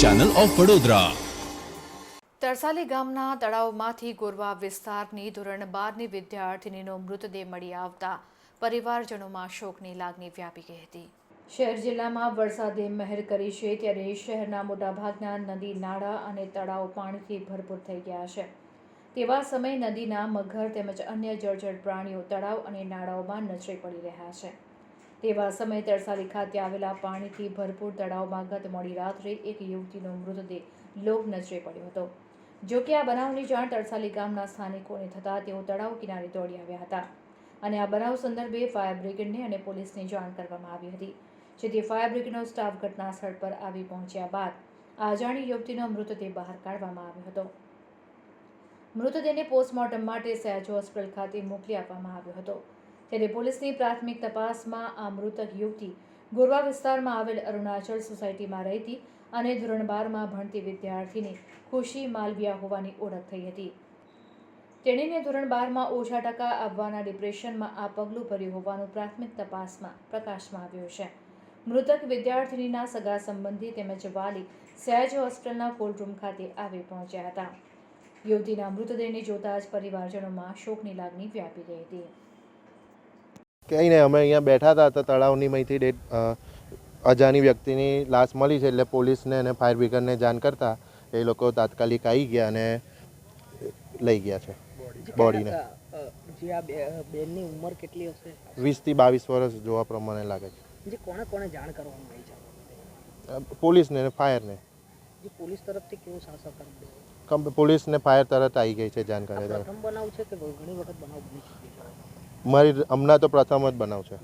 Channel of Vadodara Tarsali ગામના તળાવમાંથી ગોરવા વિસ્તારની ધોરણ બારની વિદ્યાર્થિનીનો મૃતદેહ મળી આવતા પરિવારજનોમાં શોકની લાગણી વ્યાપી ગઈ હતી. શહેર જિલ્લામાં વરસાદે મહેર કરી છે ત્યારે શહેરના મોટાભાગના નદી નાળા અને તળાવ પાણીથી ભરપૂર થઈ ગયા છે. તેવા સમયે નદીના મગર તેમજ અન્ય જળચર પ્રાણીઓ તળાવ અને નાળાઓમાં નજરે પડી રહ્યા છે. તેવા સમયે તરસાલી ખાતે આવેલા પાણીથી ભરપૂર તળાવમાં ગત મોડી રાત્રે એક યુવતીનો મૃતદેહ લોક નજરે પડ્યો હતો. જો કે આ બનાવની જાણ તરસાલી ગામના સ્થાનિકોને થતાં તેઓ તળાવ કિનારે દોડી આવ્યા હતા. અને આ બનાવ સંદર્ભે ફાયર બ્રિગેડને અને પોલીસને જાણ કરવામાં આવી હતી, જેથી ફાયર બ્રિગેડનો સ્ટાફ ઘટના સ્થળ પર આવી પહોંચ્યા બાદ આ અજાણી યુવતીનો મૃતદેહ બહાર કાઢવામાં આવ્યો હતો. મૃતદેહને પોસ્ટમોર્ટમ માટે સહેજ હોસ્પિટલ ખાતે મોકલી આપવામાં આવ્યો હતો. ત્યારે પોલીસની પ્રાથમિક તપાસમાં આ મૃતક યુવતી ગોરવા વિસ્તારમાં આવેલ અરુણાચલ સોસાયટીમાં રહેતી અને ધોરણ બારમાં ભણતી વિદ્યાર્થીની ખુશી માલવિયા હોવાની ઓળખ થઈ હતી. તેણીને ધોરણ બારમાં ઓછા ટકા આવવાના ડિપ્રેશનમાં આ પગલું ભર્યું હોવાનું પ્રાથમિક તપાસમાં પ્રકાશમાં આવ્યું છે. મૃતક વિદ્યાર્થીનીના સગા સંબંધી તેમજ વાલી સહેજ હોસ્પિટલના કોલ્ડ રૂમ ખાતે આવી પહોંચ્યા હતા. યુવતીના મૃતદેહને જોતા જ પરિવારજનોમાં શોકની લાગણી વ્યાપી ગઈ હતી. કંઈ નહીં અમે અહીંયા બેઠા હતા તો તળાવની મહીથી ડેડ અ, અજાણી વ્યક્તિની લાશ મળી છે એટલે પોલીસને અને ફાયર બ્રિગેડને જાણ કરતા એ લોકો તાત્કાલિક આવી ગયા અને લઈ ગયા છે બોડીને. જે આ બેનની ઉંમર કેટલી હશે? વીસથી બાવીસ વર્ષ જોવા પ્રમાણે લાગે જે કોને કોને જાણ કરવામાં આવી છે? પોલીસને અને ફાયરને. જે પોલીસ તરફથી કેવો સાથ સહકાર પોલીસને ફાયર તરત આવી ગઈ છે જાણ કરે પ્રથમ બનાવ છે કે ઘણી વખત બનાવ બની ચૂક્યો છે? મારી હમણાં તો પ્રથમ જ બનાવ છે.